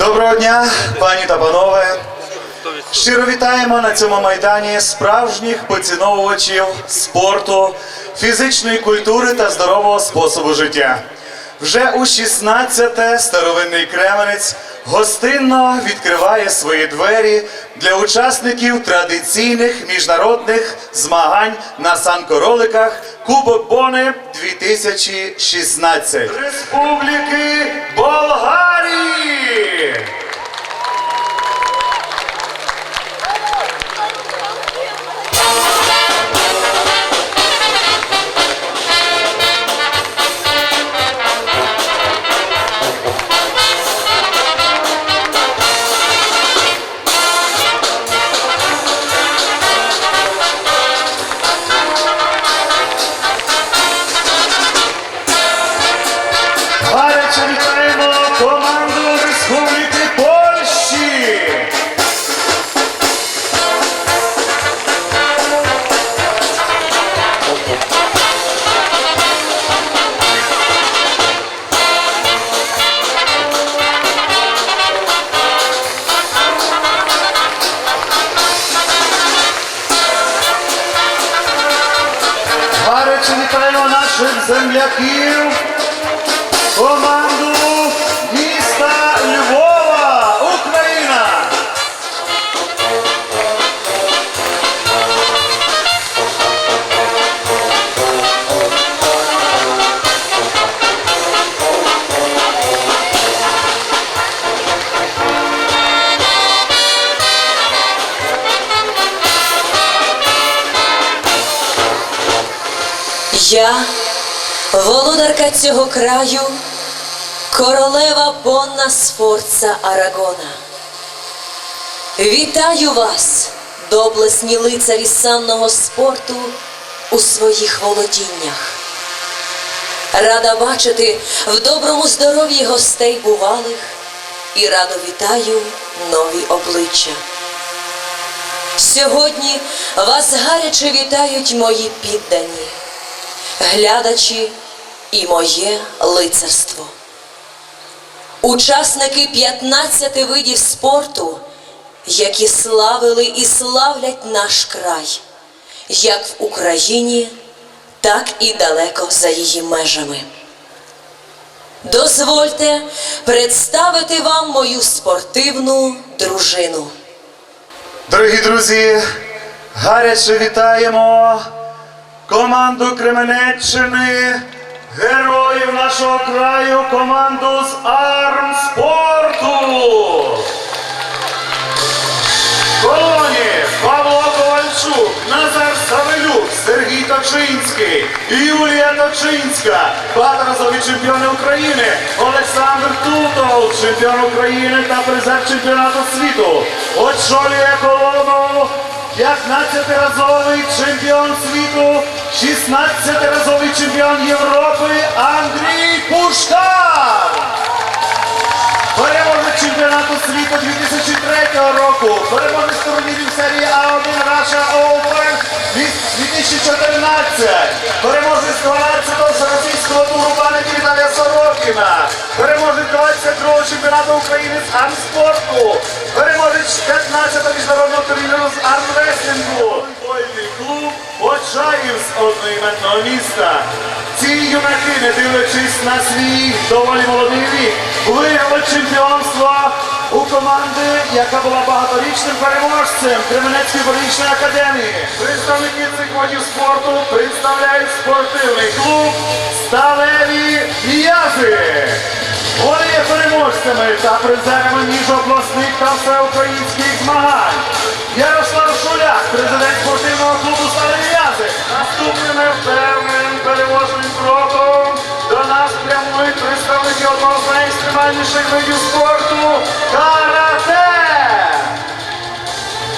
Доброго дня, пані та панове. Щиро вітаємо на цьому майдані справжніх поціновувачів спорту, фізичної культури та здорового способу життя. Вже у 16-те старовинний Кременець гостинно відкриває свої двері для учасників традиційних міжнародних змагань на санкороликах Кубок Бони 2016 Республіки Болгарії. Я, володарка цього краю, королева Бонна Сфорца Арагона. Вітаю вас, доблесні лицарі санного спорту у своїх володіннях. Рада бачити в доброму здоров'ї гостей бувалих і радо вітаю нові обличчя. Сьогодні вас гаряче вітають мої піддані глядачі і моє лицарство. Учасники 15 видів спорту, які славили і славлять наш край, як в Україні, так і далеко за її межами. Дозвольте представити вам мою спортивну дружину. Дорогі друзі, гаряче вітаємо команду Кременеччини, героїв нашого краю, команду з армспорту. Колоні Павло Ковальчук, Назар Савелюк, Сергій Точинський, Юлія Точинська, багаторазові чемпіони України, Олександр Тутов, чемпіон України та призер чемпіонату світу. Очолює колону 15-разовий чемпіон світу, 16-разовий чемпіон Європи Андрій Пушкар. Переможець чемпіонату світу 2003 року, переможець турнірів серії А1 Russia Open 2014, переможець 12-го всеросійського туру пам'яті Віталія Сорокіна, переможець 22-го чемпіонату України з армспорту, переможець 15-го міжнародного турніру з армреслінгу, футбольний клуб Очаїв з одноіменного міста. Ці юнаки, не дивлячись на свій доволі молодий вік, виграли чемпіонство у команди, яка була багаторічним переможцем Кременецької політичної академії. Представники цих видів спорту представляють спортивний клуб Сталеві М'язи. Вони є переможцями та призерами міжобласних та всеукраїнських змагань. Ярослав Шуляк, президент спортивного клубу Сталеві М'язи. Наступним впевненим переможним кроком до нас прямують представники одного з найекстремальніших видів спорту карате.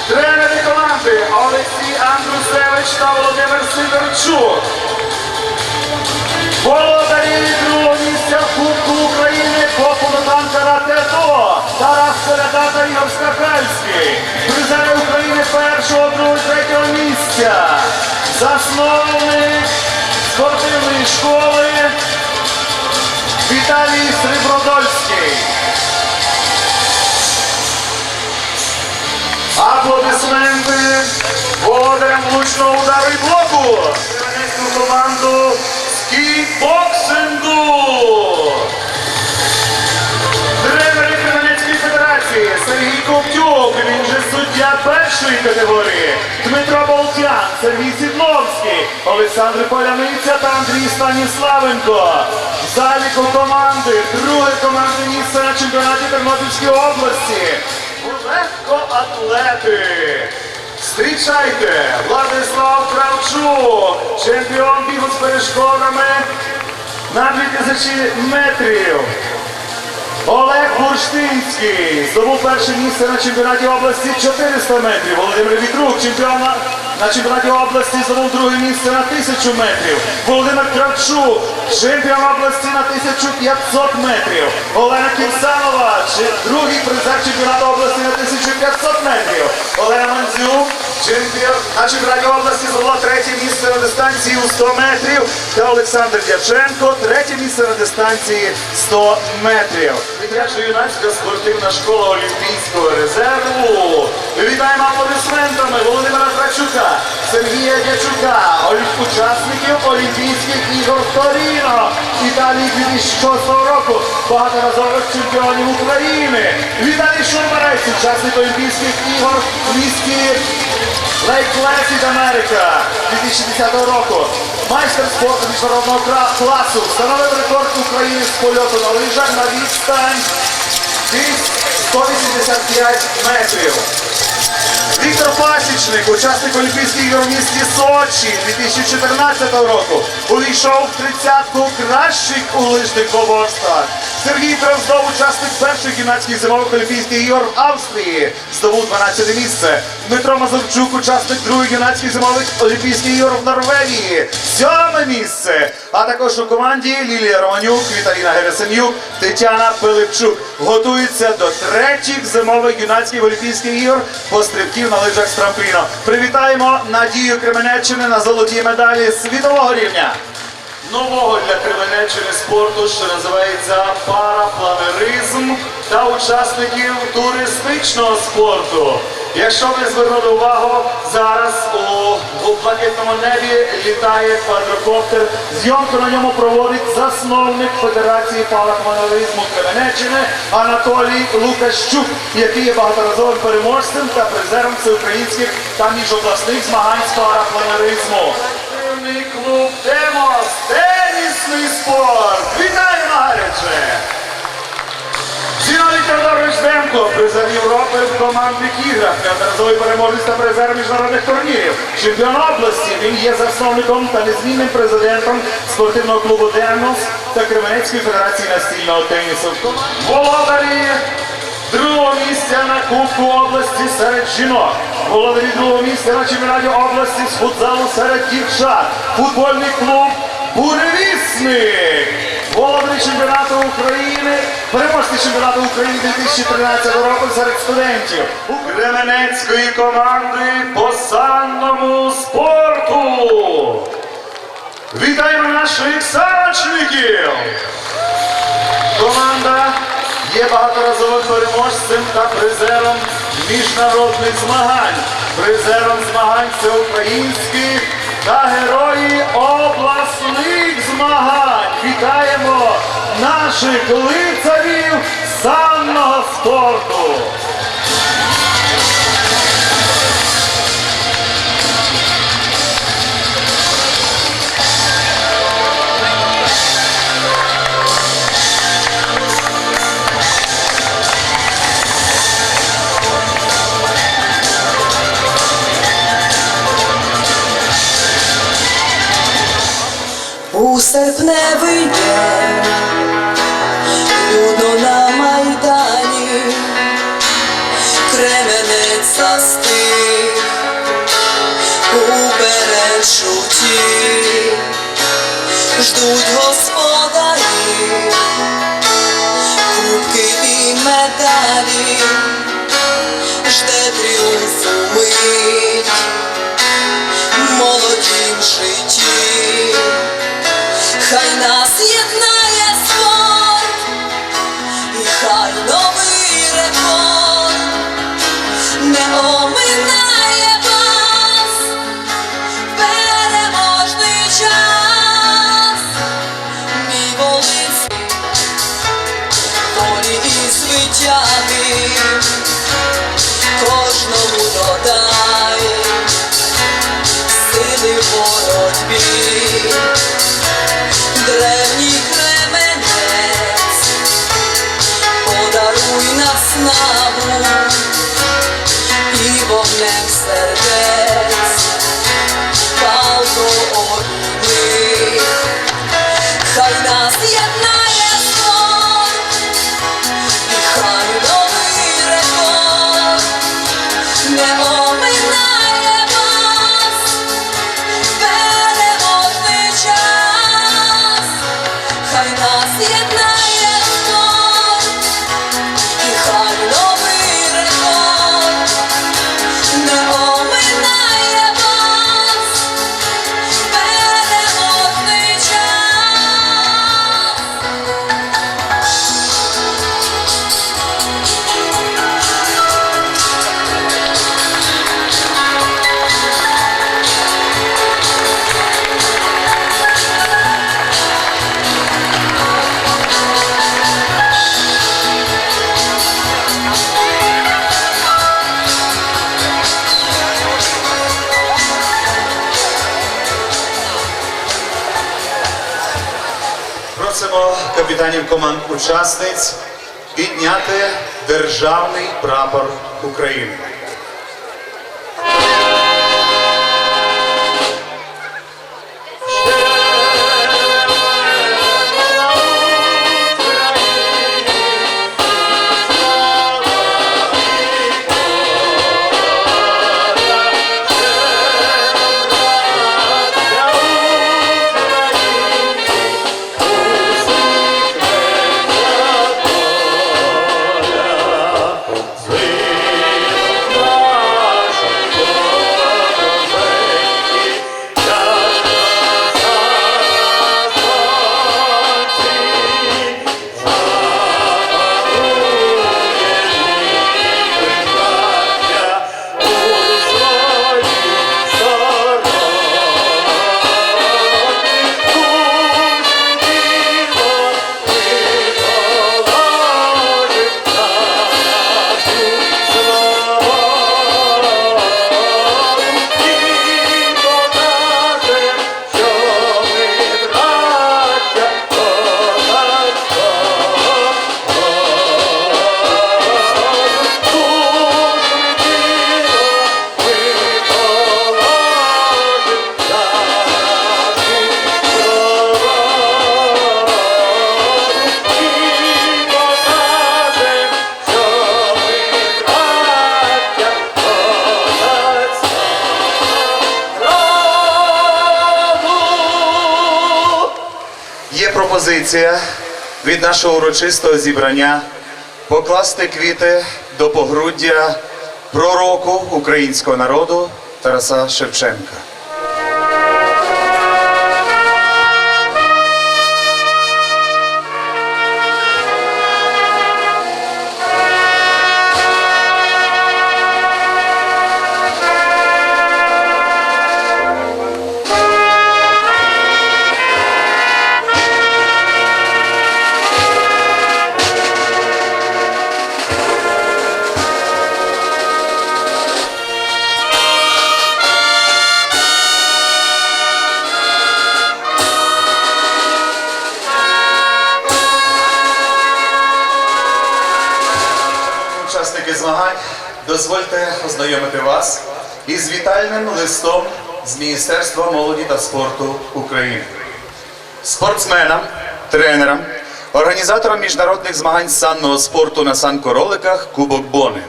Тренери команди Олексій Андрусевич та Володимир Сидорчук. Володарі другого місця Кубку України по пунктам карате до Тарас Коляда та Ігор Скакальський. Призери України першого, другого, третього місця. Засновник спортивної школи Віталій Срібродольський. Аплодисменти володарям влучного удару і блоку. Команду скібоксингу. Суддя першої категорії, Дмитро Болтян, Сергій Сідновський, Олександр Поляниця та Андрій Станіславенко. Заліку команди друге командне місце на чемпіонаті Тернопільської області. Легкоатлети. Зустрічайте Владислав Кравчук, чемпіон бігу з перешкодами на 2000 метрів. Олег Бурштинський здобув перше місце на чемпіонаті області 400 метрів. Володимир Вітрук, чемпіон на- на чемпіонаті області, здобув друге місце на 1000 метрів. Володимир Кравчук, чемпіон області на 1500 метрів. Олена Кірсанова, другий призер чемпіонату області на 1500 метрів. Олена Мандзюк, чемпіон на чемпіонаті області здобула третє місце на дистанції у 100 метрів. Та Олександр Дяченко, третє місце на дистанції 100 метрів. Дитячо-юнацька спортивна школа Олімпійського резерву. Вітаємо аплодисментами Володимира Трачука, Сергія Дячука, учасників Олімпійських ігор Торіно, Італії 2006 року, багаторазових чемпіонів України. Віталій Шумбарець, учасник Олімпійських ігор місті Лейк Плесід Америка 2010 року. Майстер спорту міжнародного класу встановив рекорд України з польоту на лижах на відстань десь 185 метрів. Віктор Пасічник, учасник Олімпійських ігор в місті Сочі 2014 року, увійшов в тридцятку кращих у лижних боборствах. Сергій Дроздов, учасник перших гімнастських зимових Олімпійських ігор в Австрії, здобув 12 місце. Дмитро Мазурчук, учасник других гімнастських зимових Олімпійських ігор в Норвегії, сьоме місце. А також у команді Лілія Романюк, Віталіна Герасим'юк, Тетяна Пилипчук готуються до третіх зимових юнацьких олімпійських ігор по стрибків на лижах з трампліну. Привітаємо Надію Кременеччини на золоті медалі світового рівня. Нового для Кременеччини спорту, що називається парапланеризм та учасників туристичного спорту. Якщо ви звернули увагу, зараз у, блакитному небі літає квадрокоптер. Зйомку на ньому проводить засновник Федерації парапланеризму Кременеччини Анатолій Лукащук, який є багаторазовим переможцем та призером всеукраїнських та міжобласних змагань з парапланеризму. Клуб Демос, тенісний спорт. Вітаємо гаряче! Зіновій Теодорович Демко, призер Європи в командних іграх, неодноразовий переможець та призер міжнародних турнірів. Чемпіон області. Він є засновником та незмінним президентом спортивного клубу Демос та Кременецької федерації настільного тенісу. Володарі другого місця на Кубку області серед жінок. Володарі другого місця на чемпіонаті області з футзалу серед дівчат. Футбольний клуб Буревісник. Володарі чемпіонату України, переможці чемпіонату України 2013 року серед студентів у Кременецької команди по санному спорту. Вітаємо наших сарочників! Команда є багаторазовим переможцем та призером міжнародних змагань, призером змагань всеукраїнських та герої обласних змагань. Вітаємо наших лицарів санного спорту. Серпневий день людно на майдані, Кременець застиг. У беречуті, ждуть господарі, кубки і медалі, жде тріумфу мить, капітанів команд учасниць підняти державний прапор України. Пропозиція від нашого урочистого зібрання покласти квіти до погруддя пророку українського народу Тараса Шевченка. Ознайомити вас із вітальним листом з Міністерства молоді та спорту України. Спортсменам, тренерам, організаторам міжнародних змагань санного спорту на санкороликах Кубок Бони.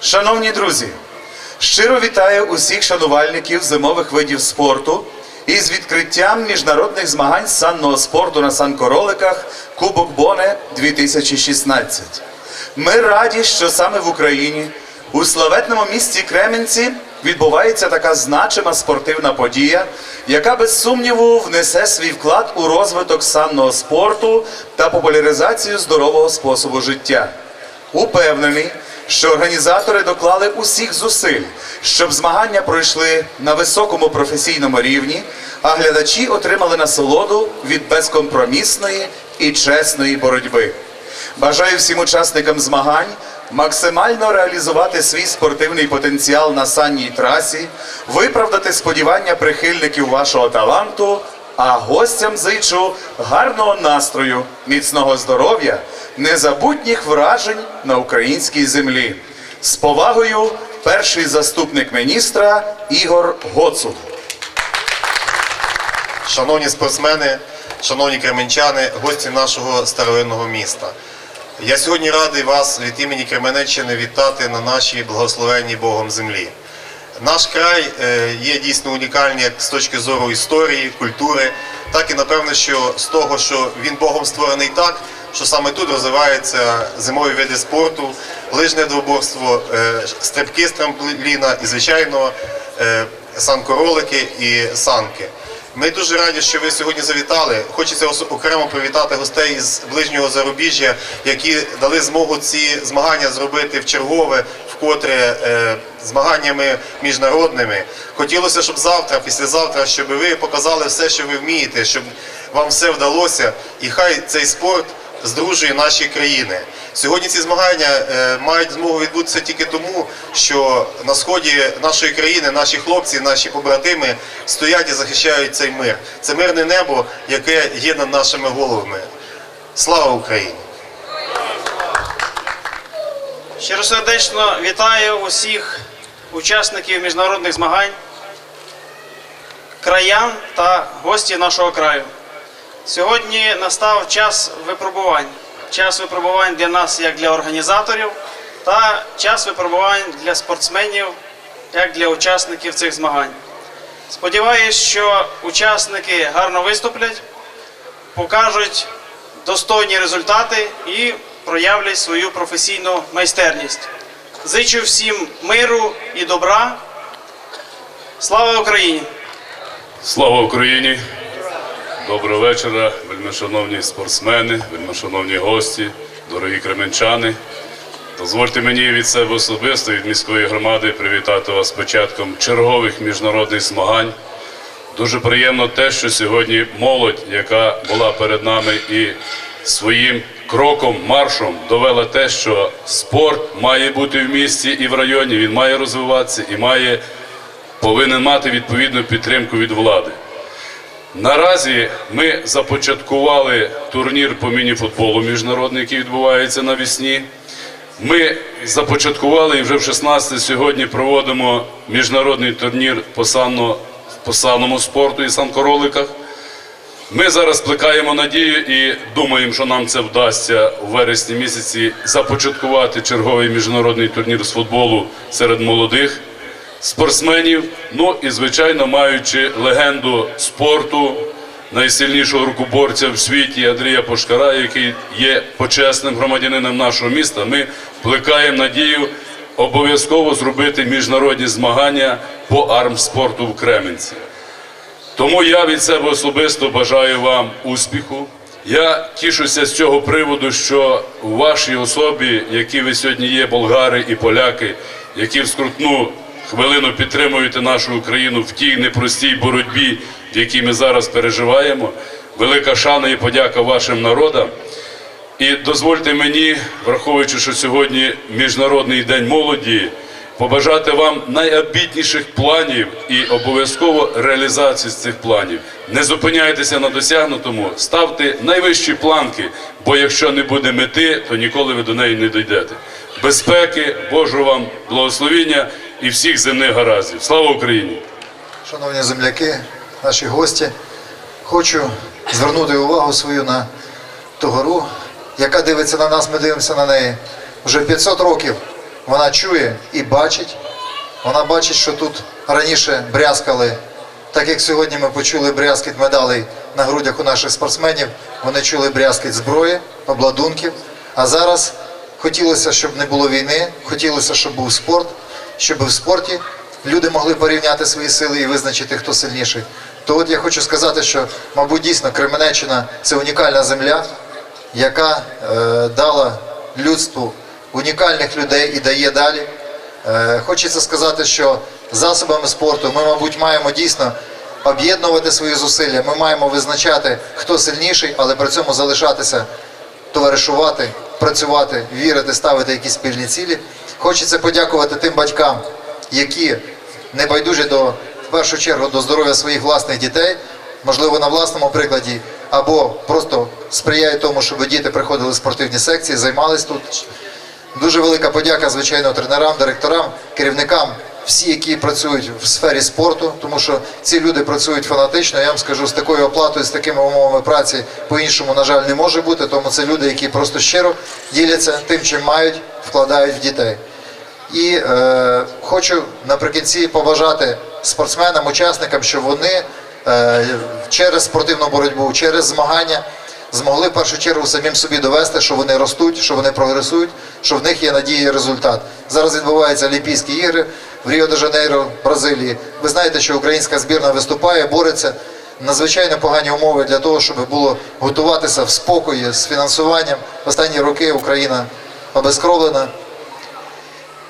Шановні друзі, щиро вітаю усіх шанувальників зимових видів спорту із відкриттям міжнародних змагань санного спорту на санкороликах Кубок Боне 2016. Ми раді, що саме в Україні, у славетному місті Кременці, відбувається така значима спортивна подія, яка без сумніву внесе свій вклад у розвиток санного спорту та популяризацію здорового способу життя. Упевнений, що організатори доклали усіх зусиль, щоб змагання пройшли на високому професійному рівні, а глядачі отримали насолоду від безкомпромісної і чесної боротьби. Бажаю всім учасникам змагань максимально реалізувати свій спортивний потенціал на санній трасі, виправдати сподівання прихильників вашого таланту, а гостям зичу гарного настрою, міцного здоров'я, незабутніх вражень на українській землі. З повагою, перший заступник міністра Ігор Гоцул. Шановні спортсмени, шановні кременчани, гості нашого старовинного міста. Я сьогодні радий вас від імені Кременеччини вітати на нашій благословенній Богом землі. Наш край е, є дійсно унікальний як з точки зору історії, культури, так і напевно, що з того, що він Богом створений так, що саме тут розвиваються зимові види спорту, лижне двоборство, е, стрибки з трампліна і, звичайно, е, санкоролики і санки. Ми дуже раді, що ви сьогодні завітали. Хочеться окремо привітати гостей із ближнього зарубіжжя, які дали змогу ці змагання зробити в чергове, вкотре е, змаганнями міжнародними. Хотілося, щоб завтра, післязавтра, щоб ви показали все, що ви вмієте, щоб вам все вдалося, і хай цей спорт здружує наші країни. Сьогодні ці змагання е, мають змогу відбутися тільки тому, що на сході нашої країни наші хлопці, наші побратими стоять і захищають цей мир. Це мирне небо, яке є над нашими головами. Слава Україні! Щиросердечно вітаю усіх учасників міжнародних змагань, краян та гості нашого краю. Сьогодні настав час випробувань. Час випробувань для нас як для організаторів, та час випробувань для спортсменів, як для учасників цих змагань. Сподіваюсь, що учасники гарно виступлять, покажуть достойні результати і проявлять свою професійну майстерність. Зичу всім миру і добра. Слава Україні! Слава Україні! Доброго вечора, вельмишановні спортсмени, вельмишановні гості, дорогі кременчани. Дозвольте мені від себе особисто, від міської громади привітати вас початком чергових міжнародних змагань. Дуже приємно те, що сьогодні молодь, яка була перед нами і своїм кроком, маршом довела те, що спорт має бути в місті і в районі, він має розвиватися і має, повинен мати відповідну підтримку від влади. Наразі ми започаткували турнір по мініфутболу міжнародний, який відбувається навесні. Ми започаткували і вже в 16 сьогодні проводимо міжнародний турнір по, санно, по санному спорту і санкороликах. Ми зараз плекаємо надію і думаємо, що нам це вдасться у вересні місяці започаткувати черговий міжнародний турнір з футболу серед молодих спортсменів. Ну і звичайно, маючи легенду спорту, найсильнішого рукоборця в світі Андрія Пошкара, який є почесним громадянином нашого міста, ми плекаємо надію обов'язково зробити міжнародні змагання по армспорту в Кременці. Тому я від себе особисто бажаю вам успіху. Я тішуся з цього приводу, що у вашій особі, які ви сьогодні є, болгари і поляки, які в скрутну хвилину підтримуєте нашу Україну в тій непростій боротьбі, в якій ми зараз переживаємо. Велика шана і подяка вашим народам. І дозвольте мені, враховуючи, що сьогодні Міжнародний день молоді, побажати вам найамбітніших планів і обов'язково реалізації з цих планів. Не зупиняйтеся на досягнутому, ставте найвищі планки, бо якщо не буде мети, то ніколи ви до неї не дійдете. Безпеки, Божого вам благословіння і всіх земних гараздів. Слава Україні! Шановні земляки, наші гості, хочу звернути увагу свою на ту гору, яка дивиться на нас, ми дивимося на неї. Вже 500 років вона чує і бачить. Вона бачить, що тут раніше брязкали, так як сьогодні ми почули брязкіт медалей на грудях у наших спортсменів, вони чули брязкіт зброї, обладунків. А зараз хотілося, щоб не було війни, хотілося, щоб був спорт, щоб в спорті люди могли порівняти свої сили і визначити, хто сильніший. То от я хочу сказати, що, мабуть, дійсно Кременеччина це унікальна земля, яка е, дала людству унікальних людей і дає далі. Е, хочеться сказати, що засобами спорту ми, мабуть, маємо дійсно об'єднувати свої зусилля. Ми маємо визначати, хто сильніший, але при цьому залишатися, товаришувати, працювати, вірити, ставити якісь спільні цілі. Хочеться подякувати тим батькам, які не байдужі до в першу чергу до здоров'я своїх власних дітей, можливо, на власному прикладі, або просто сприяють тому, щоб діти приходили в спортивні секції, займались тут. Дуже велика подяка, звичайно, тренерам, директорам, керівникам, всі, які працюють в сфері спорту, тому що ці люди працюють фанатично. Я вам скажу, з такою оплатою, з такими умовами праці по-іншому, на жаль, не може бути. Тому це люди, які просто щиро діляться тим, чим мають, вкладають в дітей. І е, хочу наприкінці побажати спортсменам, учасникам, щоб вони е, через спортивну боротьбу, через змагання змогли в першу чергу самим собі довести, що вони ростуть, що вони прогресують, що в них є надія і результат. Зараз відбуваються Олімпійські ігри в Ріо-де-Жанейро, Бразилії. Ви знаєте, що українська збірна виступає, бореться. Надзвичайно погані умови для того, щоб було готуватися в спокої з фінансуванням. Останні роки Україна обезкровлена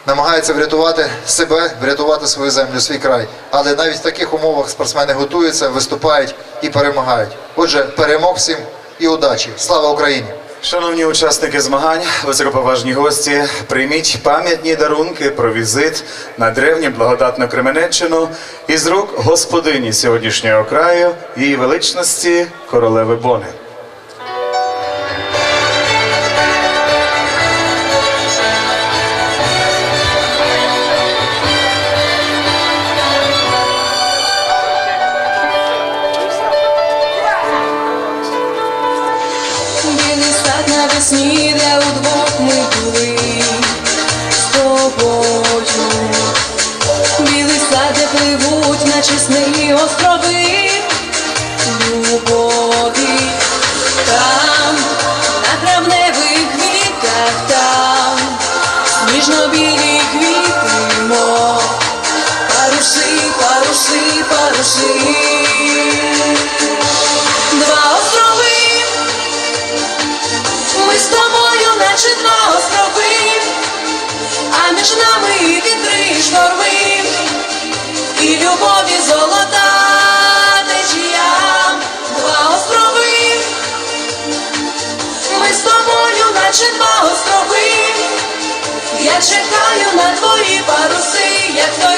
намагається врятувати себе, врятувати свою землю, свій край. Але навіть в таких умовах спортсмени готуються, виступають і перемагають. Отже, перемог всім і удачі! Слава Україні! Шановні учасники змагань, високоповажні гості, прийміть пам'ятні дарунки про візит на древню благодатну Кременеччину із рук господині сьогоднішнього краю, її величності королеви Бони. nostro Я чекаю на твої паруси, як той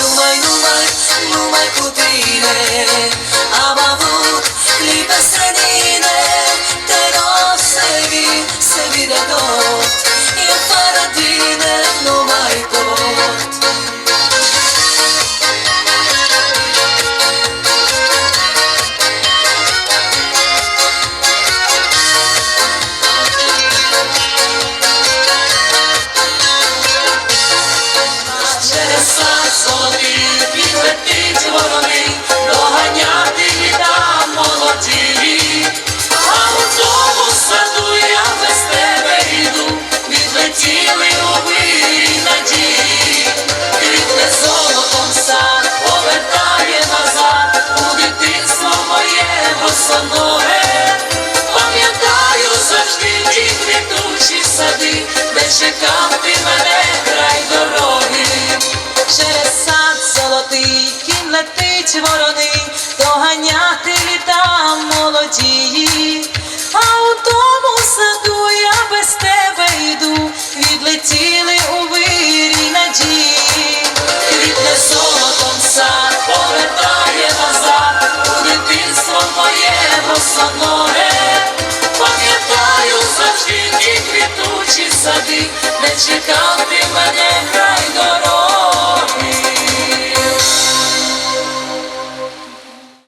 numai, numai, numai cu tine. Am avut clipe strădine Te rog să vii, să vii de dor чекав ти мене край дороги. Через сад золотий кінь летить ворони, доганяти літа молодії. А у тому саду я без тебе йду, відлетіли у вирій надії. Квітне золотом сад повертає назад у дитинство моє босоноге. Пам'ятаю завжди ті квітучі сади, де чекав ти мене край дороги.